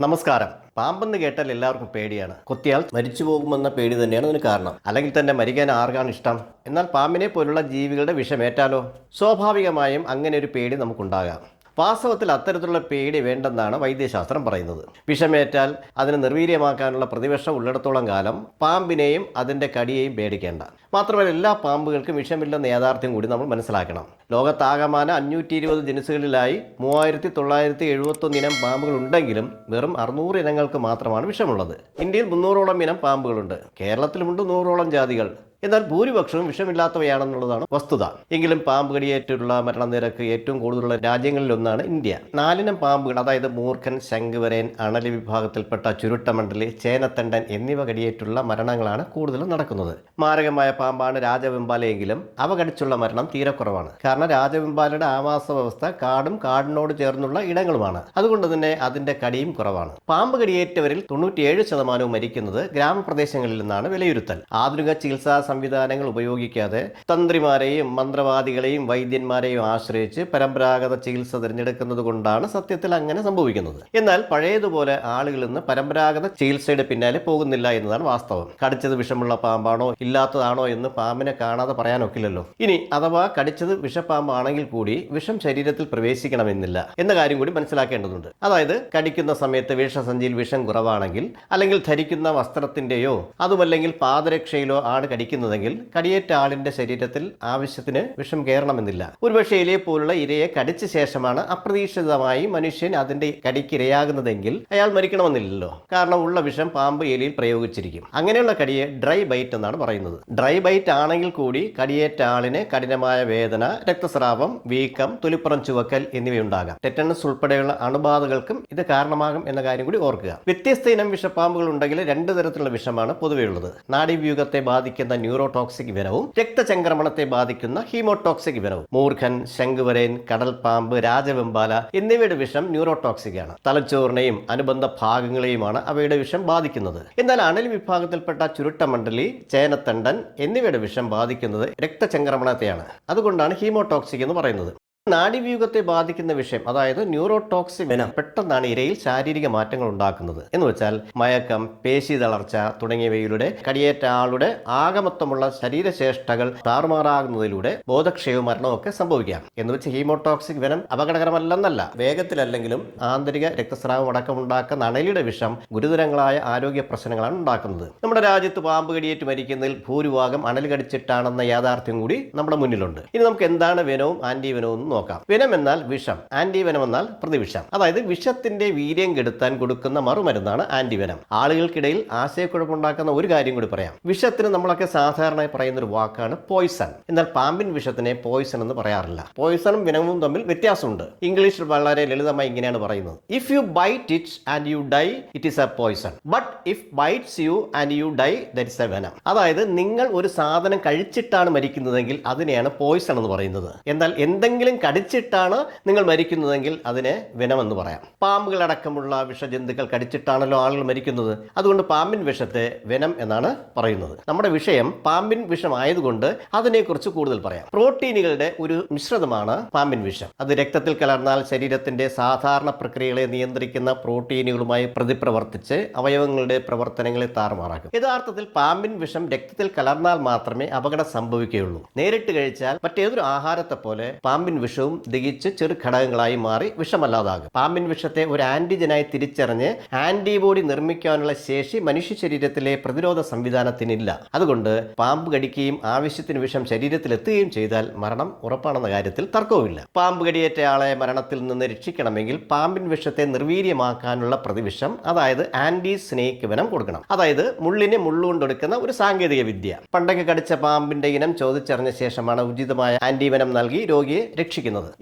നമസ്കാരം. പാമ്പെന്ന് കേട്ടാൽ എല്ലാവർക്കും പേടിയാണ്. കൊത്തിയാൽ മരിച്ചു പോകുമെന്ന പേടി തന്നെയാണ് അതിന് കാരണം. അല്ലെങ്കിൽ തന്നെ മരിക്കാൻ ആർക്കാണ് ഇഷ്ടം? എന്നാൽ പാമ്പിനെ പോലുള്ള ജീവികളുടെ വിഷമേറ്റാലോ സ്വാഭാവികമായും അങ്ങനെ ഒരു പേടി നമുക്കുണ്ടാകാം. വാസ്തവത്തിൽ അത്തരത്തിലുള്ള പേടി വേണ്ടെന്നാണ് വൈദ്യശാസ്ത്രം പറയുന്നത്. വിഷമേറ്റാൽ അതിനെ നിർവീര്യമാക്കാനുള്ള പ്രതിപക്ഷം ഉള്ളിടത്തോളം കാലം പാമ്പിനെയും അതിന്റെ കടിയെയും പേടിക്കേണ്ട. മാത്രമല്ല എല്ലാ പാമ്പുകൾക്കും വിഷമില്ലെന്ന യാഥാർത്ഥ്യം കൂടി നമ്മൾ മനസ്സിലാക്കണം. ലോകത്താകമാന അഞ്ഞൂറ്റി ഇരുപത് ജനുസുകളിലായി മൂവായിരത്തി തൊള്ളായിരത്തി എഴുപത്തൊന്ന് ഇനം പാമ്പുകൾ ഉണ്ടെങ്കിലും വെറും അറുന്നൂറ് ഇനങ്ങൾക്ക് മാത്രമാണ് വിഷമുള്ളത്. ഇന്ത്യയിൽ മുന്നൂറോളം ഇനം പാമ്പുകളുണ്ട്. കേരളത്തിലുമുണ്ട് നൂറോളം ജാതികൾ. എന്നാൽ ഭൂരിപക്ഷവും വിഷമില്ലാത്തവയാണെന്നുള്ളതാണ് വസ്തുത. എങ്കിലും പാമ്പ് കടിയേറ്റുള്ള മരണനിരക്ക് ഏറ്റവും കൂടുതലുള്ള രാജ്യങ്ങളിലൊന്നാണ് ഇന്ത്യ. നാലിനം പാമ്പുകൾ അതായത് മൂർഖൻ ശംഖുവരേൻ അണലി വിഭാഗത്തിൽപ്പെട്ട ചുരുട്ടമണ്ഡലി ചേനത്തണ്ടൻ എന്നിവ കടിയേറ്റുള്ള മരണങ്ങളാണ് കൂടുതലും നടക്കുന്നത്. മാരകമായ പാമ്പാണ് രാജവെമ്പാലയെങ്കിലും അവ കടിച്ചുള്ള മരണം തീരെ കുറവാണ്. കാരണം രാജവെമ്പാലയുടെ ആവാസ വ്യവസ്ഥ കാടും കാടിനോട് ചേർന്നുള്ള ഇടങ്ങളുമാണ്. അതുകൊണ്ട് തന്നെ അതിന്റെ കടിയും കുറവാണ്. പാമ്പ് കടിയേറ്റവരിൽ തൊണ്ണൂറ്റിയേഴ് ശതമാനവും മരിക്കുന്നത് ഗ്രാമപ്രദേശങ്ങളിൽ നിന്നാണ് വിലയിരുത്തൽ. ആധുനിക ചികിത്സാ സംവിധാനങ്ങൾ ഉപയോഗിക്കാതെ തന്ത്രിമാരെയും മന്ത്രവാദികളെയും വൈദ്യന്മാരെയും ആശ്രയിച്ച് പരമ്പരാഗത ചികിത്സ തിരഞ്ഞെടുക്കുന്നത് കൊണ്ടാണ് സത്യത്തിൽ അങ്ങനെ സംഭവിക്കുന്നത്. എന്നാൽ പഴയതുപോലെ ആളുകൾ ഇന്ന് പരമ്പരാഗത ചികിത്സയുടെ പിന്നാലെ പോകുന്നില്ല എന്നതാണ് വാസ്തവം. കടിച്ചത് വിഷമുള്ള പാമ്പാണോ ഇല്ലാത്തതാണോ എന്ന് പാമ്പിനെ കാണാതെ പറയാനൊക്കില്ലല്ലോ. ഇനി അഥവാ കടിച്ചത് വിഷപ്പാമ്പാണെങ്കിൽ കൂടി വിഷം ശരീരത്തിൽ പ്രവേശിക്കണമെന്നില്ല എന്ന കാര്യം കൂടി മനസ്സിലാക്കേണ്ടതുണ്ട്. അതായത് കടിക്കുന്ന സമയത്ത് വിഷസഞ്ചിയിൽ വിഷം കുറവാണെങ്കിൽ അല്ലെങ്കിൽ ധരിക്കുന്ന വസ്ത്രത്തിന്റെയോ അതുമല്ലെങ്കിൽ പാദരക്ഷയിലോ ആണ് കടിക്കുന്നതെങ്കിൽ കടിയേറ്റ ആളിന്റെ ശരീരത്തിൽ ആവശ്യത്തിന് വിഷം കയറണമെന്നില്ല. ഒരുപക്ഷെ ഇലയെ പോലുള്ള ഇരയെ കടിച്ച ശേഷമാണ് അപ്രതീക്ഷിതമായി മനുഷ്യൻ അതിന്റെ കടിക്കിരയാകുന്നതെങ്കിൽ അയാൾ മരിക്കണമെന്നില്ലല്ലോ. കാരണം ഉള്ള വിഷം പാമ്പ് എലിയിൽ പ്രയോഗിച്ചിരിക്കും. അങ്ങനെയുള്ള കടിയെ ഡ്രൈ ബൈറ്റ് എന്നാണ് പറയുന്നത്. ഡ്രൈ ബൈറ്റ് ആണെങ്കിൽ കൂടി കടിയേറ്റ ആളിന് കഠിനമായ വേദന രക്തസ്രാവം വീക്കം തൊലിപ്പുറം ചുവക്കൽ എന്നിവയുണ്ടാകാം. ടെറ്റനസ് ഉൾപ്പെടെയുള്ള അണുബാധകൾക്കും ഇത് കാരണമാകും എന്ന കാര്യം കൂടി ഓർക്കുക. വ്യത്യസ്ത ഇനം വിഷപ്പാമ്പുകൾ ഉണ്ടെങ്കിൽ രണ്ട് തരത്തിലുള്ള വിഷമാണ് പൊതുവെയുള്ളത് നാഡീവ്യൂഹത്തെ ബാധിക്കുന്ന ന്യൂറോടോക്സിക് വിരവും രക്തചംക്രമണത്തെ ബാധിക്കുന്ന ഹീമോടോക്സിക് വിരവും മൂർഖൻ ശംഖുവരേൻ കടൽപാമ്പ് രാജവെമ്പാല എന്നിവയുടെ വിഷം ന്യൂറോടോക്സിക് ആണ് തലച്ചോറിനെയും അനുബന്ധ ഭാഗങ്ങളെയുമാണ് അവയുടെ വിഷം ബാധിക്കുന്നത്. എന്നാൽ അണൽ വിഭാഗത്തിൽപ്പെട്ട ചുരുട്ടമണ്ഡലി ചേനത്തണ്ടൻ എന്നിവയുടെ വിഷം ബാധിക്കുന്നത് രക്തചംക്രമണത്തെയാണ്. അതുകൊണ്ടാണ് ഹീമോടോക്സിക് എന്ന് പറയുന്നത്. നാഡീവ്യൂഹത്തെ ബാധിക്കുന്ന വിഷയം അതായത് ന്യൂറോടോക്സിക് വെനം പെട്ടെന്നാണ് ഇരയിൽ ശാരീരിക മാറ്റങ്ങൾ ഉണ്ടാക്കുന്നത്. എന്ന് വെച്ചാൽ മയക്കം പേശി തളർച്ച തുടങ്ങിയവയിലൂടെ കടിയേറ്റ ആളുടെ ആകമത്വമുള്ള ശരീരശേഷ്ടകൾ താറുമാറാകുന്നതിലൂടെ ബോധക്ഷയവും മരണവും ഒക്കെ സംഭവിക്കാം എന്ന് വെച്ച് ഹീമോടോക്സിക് വെനം അപകടകരമല്ലെന്നല്ല വേഗത്തിലല്ലെങ്കിലും ആന്തരിക രക്തസ്രാവം അടക്കം ഉണ്ടാക്കുന്ന അണലിയുടെ വിഷം ഗുരുതരങ്ങളായ ആരോഗ്യ പ്രശ്നങ്ങളാണ് ഉണ്ടാക്കുന്നത്. നമ്മുടെ രാജ്യത്ത് പാമ്പ് കടിയേറ്റ് മരിക്കുന്നതിൽ ഭൂരിഭാഗം അണൽ കടിച്ചിട്ടാണെന്ന യാഥാർത്ഥ്യം കൂടി നമ്മുടെ മുന്നിലുണ്ട്. ഇനി നമുക്ക് എന്താണ് വെനവും ആന്റി വെനവും നോക്കാം. വെനം എന്നാൽ വിഷം. ആന്റി വനം എന്നാൽ പ്രതിവിഷം. അതായത് വിഷത്തിന്റെ വീര്യം കെടുത്താൻ കൊടുക്കുന്ന മറുമരുന്നാണ് ആന്റി വനം. ആളുകൾക്കിടയിൽ ആശയക്കുഴപ്പമുണ്ടാക്കുന്ന ഒരു കാര്യം കൂടി പറയാം. വിഷത്തിന് നമ്മളൊക്കെ സാധാരണയായി പറയുന്ന ഒരു വാക്കാണ് പോയ്സൺ. എന്നാൽ പാമ്പിൻ വിഷത്തിനെ പോയ്സൺ എന്ന് പറയാറില്ല. പോയ്സണും വിനവും തമ്മിൽ വ്യത്യാസമുണ്ട്. ഇംഗ്ലീഷിൽ വളരെ ലളിതമായി ഇങ്ങനെയാണ് പറയുന്നത്. If you bite it and you die it is a poison but if bites you and you die that is a venom അതായത് നിങ്ങൾ ഒരു സാധനം കഴിച്ചിട്ടാണ് മരിക്കുന്നതെങ്കിൽ അതിനെയാണ് പോയ്സൺ എന്ന് പറയുന്നത്. എന്നാൽ എന്തെങ്കിലും കടിച്ചിട്ടാണ് നിങ്ങൾ മരിക്കുന്നതെങ്കിൽ അതിനെ വിനമെന്ന് പറയാം. പാമ്പുകളടക്കമുള്ള വിഷജന്തുക്കൾ കടിച്ചിട്ടാണല്ലോ ആളുകൾ മരിക്കുന്നത്. അതുകൊണ്ട് പാമ്പിൻ വിഷത്തെ വിനം എന്നാണ് പറയുന്നത്. നമ്മുടെ വിഷയം പാമ്പിൻ വിഷമായതുകൊണ്ട് അതിനെക്കുറിച്ച് കൂടുതൽ പറയാം. പ്രോട്ടീനുകളുടെ ഒരു മിശ്രിതമാണ് പാമ്പിൻ വിഷം. അത് രക്തത്തിൽ കലർന്നാൽ ശരീരത്തിന്റെ സാധാരണ പ്രക്രിയകളെ നിയന്ത്രിക്കുന്ന പ്രോട്ടീനുകളുമായി പ്രതിപ്രവർത്തിച്ച് അവയവങ്ങളുടെ പ്രവർത്തനങ്ങളെ താറുമാറാക്കും. യഥാർത്ഥത്തിൽ പാമ്പിൻ വിഷം രക്തത്തിൽ കലർന്നാൽ മാത്രമേ അപകടം സംഭവിക്കുകയുള്ളൂ. നേരിട്ട് കഴിച്ചാൽ മറ്റേതൊരു ആഹാരത്തെ പോലെ പാമ്പിൻ വിഷവും ദഹിച്ച് ചെറു ഘടകങ്ങളായി മാറി വിഷമല്ലാതാകും. പാമ്പിൻ വിഷത്തെ ഒരു ആന്റിജനായി തിരിച്ചറിഞ്ഞ് ആന്റിബോഡി നിർമ്മിക്കാനുള്ള ശേഷി മനുഷ്യ ശരീരത്തിലെ പ്രതിരോധ സംവിധാനത്തിനില്ല. അതുകൊണ്ട് പാമ്പ് കടിക്കുകയും ആവശ്യത്തിന് വിഷം ശരീരത്തിലെത്തുകയും ചെയ്താൽ മരണം ഉറപ്പാണെന്ന കാര്യത്തിൽ തർക്കവുമില്ല. പാമ്പ് കടിയേറ്റ ആളെ മരണത്തിൽ നിന്ന് രക്ഷിക്കണമെങ്കിൽ പാമ്പിൻ വിഷത്തെ നിർവീര്യമാക്കാനുള്ള പ്രതിവിഷം അതായത് ആന്റി സ്നേക്ക് വനം കൊടുക്കണം. അതായത് മുള്ളിനെ മുള്ളുകൊണ്ടെടുക്കുന്ന ഒരു സാങ്കേതിക വിദ്യ. പണ്ടൊക്കെ കടിച്ച പാമ്പിന്റെ ഇനം ചോദിച്ചറിഞ്ഞ ശേഷമാണ് ഉചിതമായ ആന്റിവനം നൽകി രോഗിയെ രക്ഷിക്കുന്നത്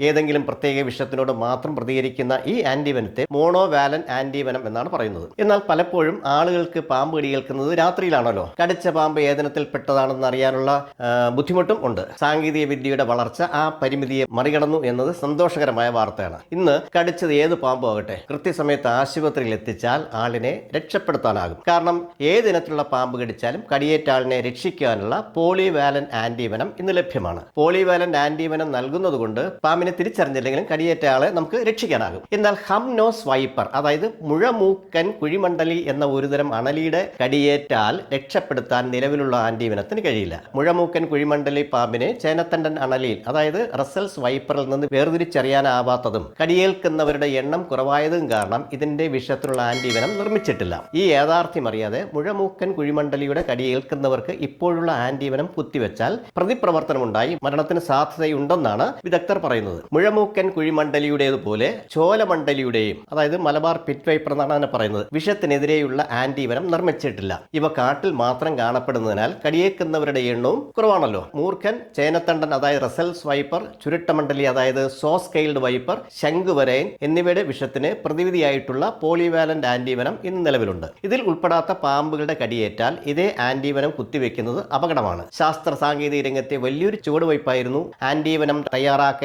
ഏതെങ്കിലും പ്രത്യേക വിഷത്തിനോട് മാത്രം പ്രതികരിക്കുന്ന ഈ ആന്റിവനത്തെ മോണോവാലൻ ആന്റിവനം എന്നാണ് പറയുന്നത്. എന്നാൽ പലപ്പോഴും ആളുകൾക്ക് പാമ്പ് കടിയേൽക്കുന്നത് രാത്രിയിലാണല്ലോ. കടിച്ച പാമ്പ് ഏതനത്തിൽ പെട്ടതാണെന്ന് അറിയാനുള്ള ബുദ്ധിമുട്ടും ഉണ്ട്. സാങ്കേതിക വിദ്യയുടെ വളർച്ച ആ പരിമിതിയെ മറികടന്നു എന്നത് സന്തോഷകരമായ വാർത്തയാണ്. ഇന്ന് കടിച്ചത് ഏത് പാമ്പും ആകട്ടെ കൃത്യസമയത്ത് ആശുപത്രിയിൽ എത്തിച്ചാൽ ആളിനെ രക്ഷപ്പെടുത്താനാകും. കാരണം ഏതിനത്തിലുള്ള പാമ്പ് കടിച്ചാലും കടിയേറ്റ ആളിനെ രക്ഷിക്കാനുള്ള പോളിവാലൻ ആന്റിവനം ഇന്ന് ലഭ്യമാണ്. പോളിവാലൻ ആന്റിവനം നൽകുന്നത് കൊണ്ട് പാമ്പിനെ തിരിച്ചറിഞ്ഞില്ലെങ്കിലും കടിയേറ്റ ആളെ നമുക്ക് രക്ഷിക്കാനാകും. എന്നാൽ ഹം നോസ് വൈപ്പർ അതായത് മുഴമൂക്കൻ കുഴിമണ്ഡലി എന്ന ഒരുതരം അണലിയുടെ കടിയേറ്റാൽ രക്ഷപ്പെടുത്താൻ നിലവിലുള്ള ആന്റിവനത്തിന് കഴിയില്ല. മുഴമൂക്കൻ കുഴിമണ്ഡലി പാമ്പിനെ ചേനത്തണ്ടൻ അണലിയിൽ അതായത് റസൽസ് വൈപ്പറിൽ നിന്ന് വേർതിരിച്ചറിയാനാവാത്തതും കടിയേൽക്കുന്നവരുടെ എണ്ണം കുറവായതും കാരണം ഇതിന്റെ വിഷത്തിലുള്ള ആന്റിവനം നിർമ്മിച്ചിട്ടില്ല. ഈ യാഥാർത്ഥ്യം അറിയാതെ മുഴമൂക്കൻ കുഴിമണ്ഡലിയുടെ കടിയേൽക്കുന്നവർക്ക് ഇപ്പോഴുള്ള ആന്റിവനം കുത്തിവെച്ചാൽ പ്രതിപ്രവർത്തനമുണ്ടായി മരണത്തിന് സാധ്യതയുണ്ടെന്നാണ് വിദഗ്ധർ പറയുന്നത്. മുഴമൂക്കൻ കുഴിമണ്ഡലിയുടേതുപോലെ ചോലമണ്ഡലിയുടെയും അതായത് മലബാർ പിറ്റ് വൈപ്പർ എന്നാണ് അതിനെ പറയുന്നത് വിഷത്തിനെതിരെയുള്ള ആന്റിവനം നിർമ്മിച്ചിട്ടില്ല. ഇവ കാട്ടിൽ മാത്രം കാണപ്പെടുന്നതിനാൽ കടിയേക്കുന്നവരുടെ എണ്ണവും കുറവാണല്ലോ. മൂർഖൻ ചേനത്തണ്ടൻ അതായത് റസൽസ് വൈപ്പർ ചുരുട്ടമണ്ഡലി അതായത് സോസ് വൈപ്പർ ശംഖുവരയൻ എന്നിവയുടെ വിഷത്തിന് പ്രതിവിധിയായിട്ടുള്ള പോളിവാലന്റ് ആന്റിവനം ഇന്ന് നിലവിലുണ്ട്. ഇതിൽ ഉൾപ്പെടാത്ത പാമ്പുകളുടെ കടിയേറ്റാൽ ഇതേ ആന്റിവനം കുത്തിവെക്കുന്നത് അപകടമാണ്. ശാസ്ത്ര സാങ്കേതിക രംഗത്തെ വലിയൊരു ചുവടുവയ്പായിരുന്നു ആന്റിവനം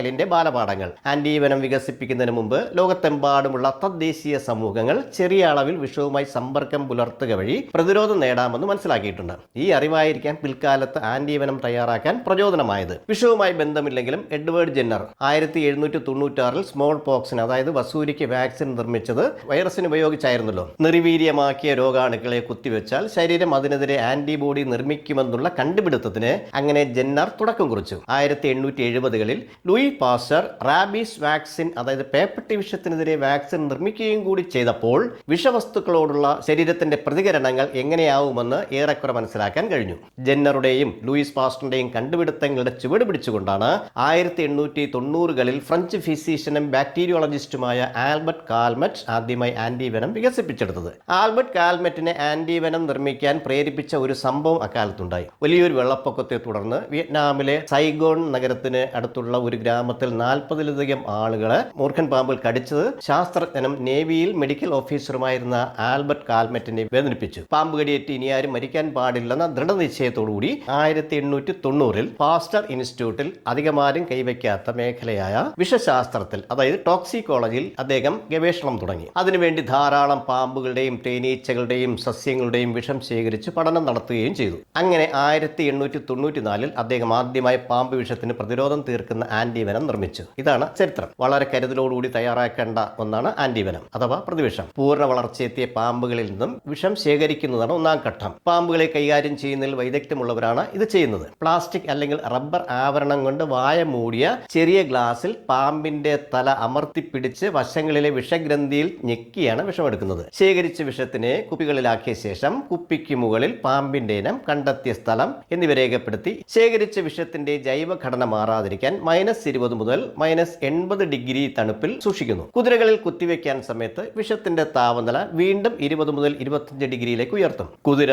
തയ്യാറാക്കലിന്റെ ബാലപാഠങ്ങൾ. ആന്റിവനം വികസിപ്പിക്കുന്നതിന് മുമ്പ് ലോകത്തെമ്പാടുമുള്ള തദ്ദേശീയ സമൂഹങ്ങൾ ചെറിയ അളവിൽ വിഷവുമായി സമ്പർക്കം പുലർത്തുക വഴി പ്രതിരോധം നേടാമെന്ന് മനസ്സിലാക്കിയിട്ടുണ്ട്. ഈ അറിവായിരിക്കാം പിൽക്കാലത്ത് ആന്റിവനം തയ്യാറാക്കാൻ പ്രചോദനമായത്. വിഷവുമായി ബന്ധമില്ലെങ്കിലും എഡ്വേർഡ് ജെന്നർ ആയിരത്തി എഴുന്നൂറ്റി തൊണ്ണൂറ്റാറിൽ സ്മോൾ പോക്സിന് അതായത് വസൂരിക്ക് വാക്സിൻ നിർമ്മിച്ചത് വൈറസിന് ഉപയോഗിച്ചായിരുന്നല്ലോ. നിർവീര്യമാക്കിയ രോഗാണുക്കളെ കുത്തിവെച്ചാൽ ശരീരം അതിനെതിരെ ആന്റിബോഡി നിർമ്മിക്കുമെന്നുള്ള കണ്ടുപിടുത്തത്തിന് അങ്ങനെ ജെന്നർ തുടക്കം കുറിച്ചു. ആയിരത്തി എണ്ണൂറ്റി എഴുപതുകളിൽ ലൂയി പാസ്റ്റർ റാബീസ് വാക്സിൻ അതായത് പേപ്പട്ടി വിഷത്തിനെതിരെ വാക്സിൻ നിർമ്മിക്കുകയും കൂടി ചെയ്തപ്പോൾ വിഷവസ്തുക്കളോടുള്ള ശരീരത്തിന്റെ പ്രതികരണങ്ങൾ എങ്ങനെയാവുമെന്ന് ഏറെക്കുറെ മനസ്സിലാക്കാൻ കഴിഞ്ഞു. ജെന്നറുടെയും ലൂയിസ് പാസ്റ്ററിന്റെയും കണ്ടുപിടുത്തങ്ങളുടെ ചുവട് പിടിച്ചുകൊണ്ടാണ് ആയിരത്തി എണ്ണൂറ്റി തൊണ്ണൂറുകളിൽ ഫ്രഞ്ച് ഫിസീഷ്യനും ബാക്ടീരിയോളജിസ്റ്റുമായ ആൽബർട്ട് കാൽമറ്റ് ആദ്യമായി ആന്റിവെനം വികസിപ്പിച്ചെടുത്തത്. ആൽബർട്ട് കാൽമറ്റിനെ ആന്റിവെനം നിർമ്മിക്കാൻ പ്രേരിപ്പിച്ച ഒരു സംഭവം അക്കാലത്തുണ്ടായി. വലിയൊരു വെള്ളപ്പൊക്കത്തെ തുടർന്ന് വിയറ്റ്നാമിലെ സൈഗോൺ നഗരത്തിന് അടുത്തുള്ള ഒരു ഗ്രാമത്തിൽ നാൽപ്പതിലധികം ആളുകളെ മൂർഖൻ പാമ്പിൽ കടിച്ചത് ശാസ്ത്രജ്ഞനും നേവിയിൽ മെഡിക്കൽ ഓഫീസറുമായിരുന്ന ആൽബർട്ട് കാൽമെറ്റിനെ വേദനിപ്പിച്ചു. പാമ്പ് കടിയേറ്റ് ഇനി ആരും മരിക്കാൻ പാടില്ലെന്ന ദൃഢനിശ്ചയത്തോടുകൂടി ആയിരത്തി എണ്ണൂറ്റി തൊണ്ണൂറിൽ പാസ്റ്റർ ഇൻസ്റ്റിറ്റ്യൂട്ടിൽ അധികമാരും കൈവയ്ക്കാത്ത മേഖലയായ വിഷശാസ്ത്രത്തിൽ അതായത് ടോക്സിക്കോളജിയിൽ അദ്ദേഹം ഗവേഷണം തുടങ്ങി. അതിനുവേണ്ടി ധാരാളം പാമ്പുകളുടെയും തേനീച്ചകളുടെയും സസ്യങ്ങളുടെയും വിഷം ശേഖരിച്ച് പഠനം നടത്തുകയും ചെയ്തു. അങ്ങനെ ആയിരത്തി എണ്ണൂറ്റി തൊണ്ണൂറ്റിനാലിൽ അദ്ദേഹം ആദ്യമായി പാമ്പ് വിഷത്തിന് പ്രതിരോധം തീർക്കുന്ന ആന്റിവനം നിർമ്മിച്ചു. ഇതാണ് ചരിത്രം. വളരെ കരുതലോടുകൂടി തയ്യാറാക്കേണ്ട ഒന്നാണ് ആന്റിവനം അഥവാ പ്രതിവിഷം. പൂർണ വളർച്ചയെത്തിയ പാമ്പുകളിൽ നിന്നും വിഷം ശേഖരിക്കുന്നതാണ് ഒന്നാം ഘട്ടം. പാമ്പുകളെ കൈകാര്യം ചെയ്യുന്നതിൽ വൈദഗ്ധ്യമുള്ളവരാണ് ഇത് ചെയ്യുന്നത്. പ്ലാസ്റ്റിക് അല്ലെങ്കിൽ റബ്ബർ ആവരണം കൊണ്ട് വായ മൂടിയ ചെറിയ ഗ്ലാസ്സിൽ പാമ്പിന്റെ തല അമർത്തിപ്പിടിച്ച് വശങ്ങളിലെ വിഷഗ്രന്ഥിയിൽ ഞെക്കിയാണ് വിഷമെടുക്കുന്നത്. ശേഖരിച്ച വിഷത്തിനെ കുപ്പികളിലാക്കിയ ശേഷം കുപ്പിക്ക് മുകളിൽ പാമ്പിന്റെ ഇനം കണ്ടെത്തിയ സ്ഥലം എന്നിവ രേഖപ്പെടുത്തി ശേഖരിച്ച വിഷത്തിന്റെ ജൈവഘടന മാറാതിരിക്കാൻ മൈനസ് ഇരുപത് മുതൽ മൈനസ് എൺപത് ഡിഗ്രി തണുപ്പിൽ സൂക്ഷിക്കുന്നു. കുതിരകളിൽ കുത്തിവെക്കാൻ സമയത്ത് വിഷത്തിന്റെ താപനില വീണ്ടും ഇരുപത് മുതൽ ഇരുപത്തിയഞ്ച് ഡിഗ്രിയിലേക്ക് ഉയർത്തും. കുതിര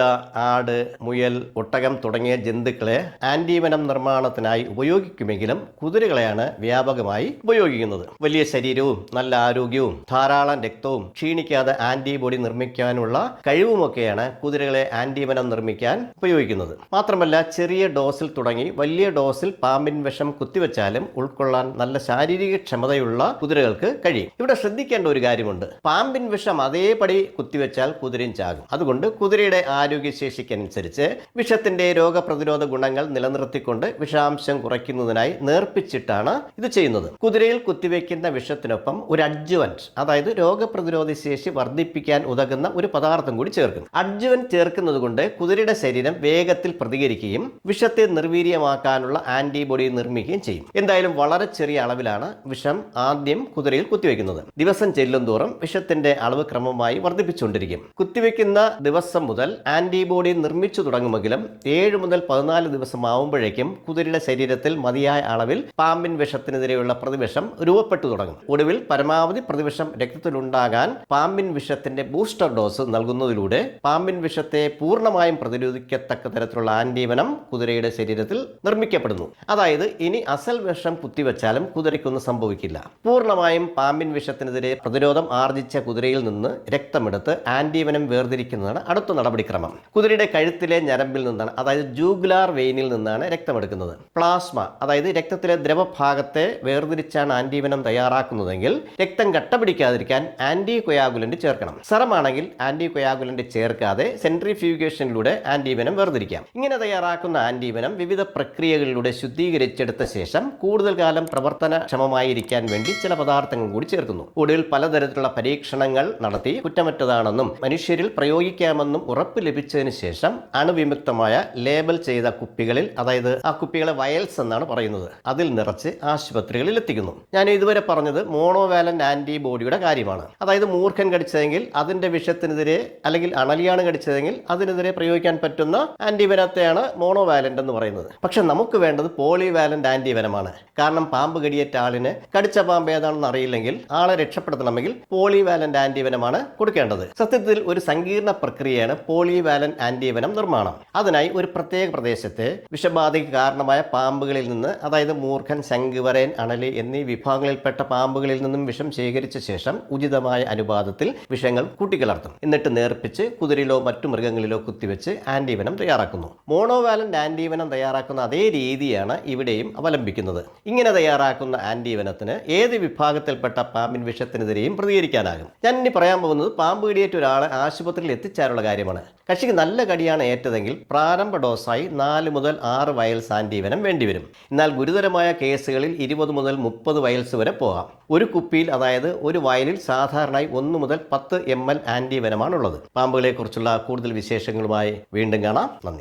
ആട് മുയൽ ഒട്ടകം തുടങ്ങിയ ജന്തുക്കളെ ആന്റിവനം നിർമ്മാണത്തിനായി ഉപയോഗിക്കുമെങ്കിലും കുതിരകളെയാണ് വ്യാപകമായി ഉപയോഗിക്കുന്നത്. വലിയ ശരീരവും നല്ല ആരോഗ്യവും ധാരാളം രക്തവും ക്ഷീണിക്കാതെ ആന്റിബോഡി നിർമ്മിക്കാനുള്ള കഴിവുമൊക്കെയാണ് കുതിരകളെ ആന്റിവനം നിർമ്മിക്കാൻ ഉപയോഗിക്കുന്നത്. മാത്രമല്ല ചെറിയ ഡോസിൽ തുടങ്ങി വലിയ ഡോസിൽ പാമ്പിൻ വിഷം കുത്തിവെച്ചാലും ഉൾക്കൊള്ളാൻ നല്ല ശാരീരിക ക്ഷമതയുള്ള കുതിരകൾക്ക് കഴിയും. ഇവിടെ ശ്രദ്ധിക്കേണ്ട ഒരു കാര്യമുണ്ട്. പാമ്പിൻ വിഷം അതേപടി കുത്തിവെച്ചാൽ കുതിരയും ചാകും. അതുകൊണ്ട് കുതിരയുടെ ആരോഗ്യശേഷിക്കനുസരിച്ച് വിഷത്തിന്റെ രോഗപ്രതിരോധ ഗുണങ്ങൾ നിലനിർത്തിക്കൊണ്ട് വിഷാംശം കുറയ്ക്കുന്നതിനായി നേർപ്പിച്ചിട്ടാണ് ഇത് ചെയ്യുന്നത്. കുതിരയിൽ കുത്തിവെക്കുന്ന വിഷത്തിനൊപ്പം ഒരു അഡ്ജുവന്റ് അതായത് രോഗപ്രതിരോധ ശേഷി വർദ്ധിപ്പിക്കാൻ ഉതകുന്ന ഒരു പദാർത്ഥം കൂടി ചേർക്കുന്നു അഡ്ജുവൻ ചേർക്കുന്നത് കൊണ്ട് കുതിരയുടെ ശരീരം വേഗത്തിൽ പ്രതികരിക്കുകയും വിഷത്തെ നിർവീര്യമാക്കാനുള്ള ആന്റിബോഡി നിർമ്മിക്കുകയും ചെയ്യും. എന്തായാലും വളരെ ചെറിയ അളവിലാണ് വിഷം ആദ്യം കുതിരയിൽ കുത്തിവെക്കുന്നത്. ദിവസം ചെല്ലും തോറും വിഷത്തിന്റെ അളവ് ക്രമമായി വർദ്ധിപ്പിച്ചുകൊണ്ടിരിക്കും. കുത്തിവെക്കുന്ന ദിവസം മുതൽ ആന്റിബോഡി നിർമ്മിച്ചു തുടങ്ങുമെങ്കിലും ഏഴ് മുതൽ പതിനാല് ദിവസം ആവുമ്പോഴേക്കും കുതിരയുടെ ശരീരത്തിൽ മതിയായ അളവിൽ പാമ്പിൻ വിഷത്തിനെതിരെയുള്ള പ്രതിവിഷം രൂപപ്പെട്ടു തുടങ്ങും. ഒടുവിൽ പരമാവധി പ്രതിവിഷം രക്തത്തിലുണ്ടാകാൻ പാമ്പിൻ വിഷത്തിന്റെ ബൂസ്റ്റർ ഡോസ് നൽകുന്നതിലൂടെ പാമ്പിൻ വിഷത്തെ പൂർണമായും പ്രതിരോധിക്കത്തക്ക തരത്തിലുള്ള ആന്റിവനം കുതിരയുടെ ശരീരത്തിൽ നിർമ്മിക്കപ്പെടുന്നു. അതായത് ഇനി അസൽ വിഷം കുത്തിവെച്ചാലും കുതിരയ്ക്കൊന്നും സംഭവിക്കില്ല. പൂർണമായും പാമ്പിൻ വിഷത്തിനെതിരെ പ്രതിരോധം ആർജിച്ച കുതിരയിൽ നിന്ന് രക്തമെടുത്ത് ആന്റിവനം വേർതിരിക്കുന്നതാണ് അടുത്ത നടപടിക്രമം. കുതിരയുടെ കഴുത്തിലെ ഞരമ്പിൽ നിന്നാണ് അതായത് ജൂഗുലാർ വെയിനിൽ നിന്നാണ് രക്തമെടുക്കുന്നത്. പ്ലാസ്മ അതായത് രക്തത്തിലെ ദ്രവഭാഗത്തെ വേർതിരിച്ചാണ് ആന്റിവനം തയ്യാറാക്കുന്നതെങ്കിൽ രക്തം കട്ട പിടിക്കാതിരിക്കാൻ ആന്റി കൊയാഗുലന്റ് ചേർക്കണം. സെറമാണെങ്കിൽ ആന്റി കൊയാഗുലന്റ് ചേർക്കാതെ സെൻട്രിഫ്യൂഗേഷനിലൂടെ ആന്റിവനം വേർതിരിക്കാം. ഇങ്ങനെ തയ്യാറാക്കുന്ന ആന്റിവനം വിവിധ പ്രക്രിയകളിലൂടെ ശുദ്ധീകരിച്ചെടുത്ത ശേഷം കൂടുതൽ കാലം പ്രവർത്തനക്ഷമമായിരിക്കാൻ വേണ്ടി ചില പദാർത്ഥങ്ങൾ കൂടി ചേർക്കുന്നു. ഒടുവിൽ പലതരത്തിലുള്ള പരീക്ഷണങ്ങൾ നടത്തി കുറ്റമറ്റതാണെന്നും മനുഷ്യരിൽ പ്രയോഗിക്കാമെന്നും ഉറപ്പ് ലഭിച്ചതിന് ശേഷം അണുവിമുക്തമായ ലേബൽ ചെയ്ത കുപ്പികളിൽ അതായത് ആ കുപ്പികളെ വയൽസ് എന്നാണ് പറയുന്നത് അതിൽ നിറച്ച് ആശുപത്രികളിൽ എത്തിക്കുന്നു. ഞാൻ ഇതുവരെ പറഞ്ഞത് മോണോവാലന്റ് ആന്റിബോഡിയുടെ കാര്യമാണ്. അതായത് മൂർഖൻ കടിച്ചതെങ്കിൽ അതിന്റെ വിഷത്തിനെതിരെ അല്ലെങ്കിൽ അണലിയാണ് കടിച്ചതെങ്കിൽ അതിനെതിരെ പ്രയോഗിക്കാൻ പറ്റുന്ന ആന്റിവനത്തെയാണ് മോണോവാലന്റ് എന്ന് പറയുന്നത്. പക്ഷെ നമുക്ക് വേണ്ടത് പോളിവാലന്റ് ആന്റിവനമാണ്. കാരണം പാമ്പ് കടിയേറ്റ ആളിന് കടിച്ച പാമ്പ് ഏതാണെന്ന് അറിയില്ലെങ്കിൽ ആളെ രക്ഷപ്പെടുത്തണമെങ്കിൽ പോളിവാലന്റ് ആന്റിവനമാണ് കൊടുക്കേണ്ടത്. സത്യത്തിൽ ഒരു സങ്കീർണ പ്രക്രിയയാണ് പോളിവാലന്റ് ആന്റിവനം നിർമ്മാണം. അതിനായി ഒരു പ്രത്യേക പ്രദേശത്തെ വിഷബാധയ്ക്ക് കാരണമായ പാമ്പുകളിൽ നിന്ന് അതായത് മൂർഖൻ ശങ്കുവരേൻ അണലി എന്നീ വിഭാഗങ്ങളിൽപ്പെട്ട പാമ്പുകളിൽ നിന്നും വിഷം ശേഖരിച്ച ശേഷം ഉചിതമായ അനുപാതത്തിൽ വിഷങ്ങൾ കൂട്ടിക്കലർത്തും. എന്നിട്ട് നേർപ്പിച്ച് കുതിരയിലോ മറ്റു മൃഗങ്ങളിലോ കുത്തിവെച്ച് ആന്റിവനം തയ്യാറാക്കുന്നു. മോണോവാലന്റ് ആന്റിവനം തയ്യാറാക്കുന്ന അതേ രീതിയാണ് ഇവിടെയും അവലംബിക്കുന്നത്. ഇങ്ങനെ തയ്യാറാക്കുന്ന ആന്റിവനത്തിന് ഏത് വിഭാഗത്തിൽപ്പെട്ട പാമ്പിൻ വിഷത്തിനെതിരെയും പ്രതികരിക്കാനാകും. ഞാൻ ഇനി പറയാൻ പോകുന്നത് പാമ്പ് കടിയേറ്റ ഒരാളെ ആശുപത്രിയിൽ എത്തിച്ചാലുള്ള കാര്യമാണ്. കക്ഷിക്ക് നല്ല കടിയാണ് ഏറ്റതെങ്കിൽ പ്രാരംഭ ഡോസായി നാല് മുതൽ ആറ് വയൽസ് ആന്റിവനം വേണ്ടിവരും. എന്നാൽ ഗുരുതരമായ കേസുകളിൽ ഇരുപത് മുതൽ മുപ്പത് വയൽസ് വരെ പോകാം. ഒരു കുപ്പിയിൽ അതായത് ഒരു വയലിൽ സാധാരണയായി ഒന്ന് മുതൽ പത്ത് എം എൽ ആന്റിവനമാണുള്ളത് പാമ്പുകളെക്കുറിച്ചുള്ള കൂടുതൽ വിശേഷങ്ങളുമായി വീണ്ടും കാണാം. നന്ദി.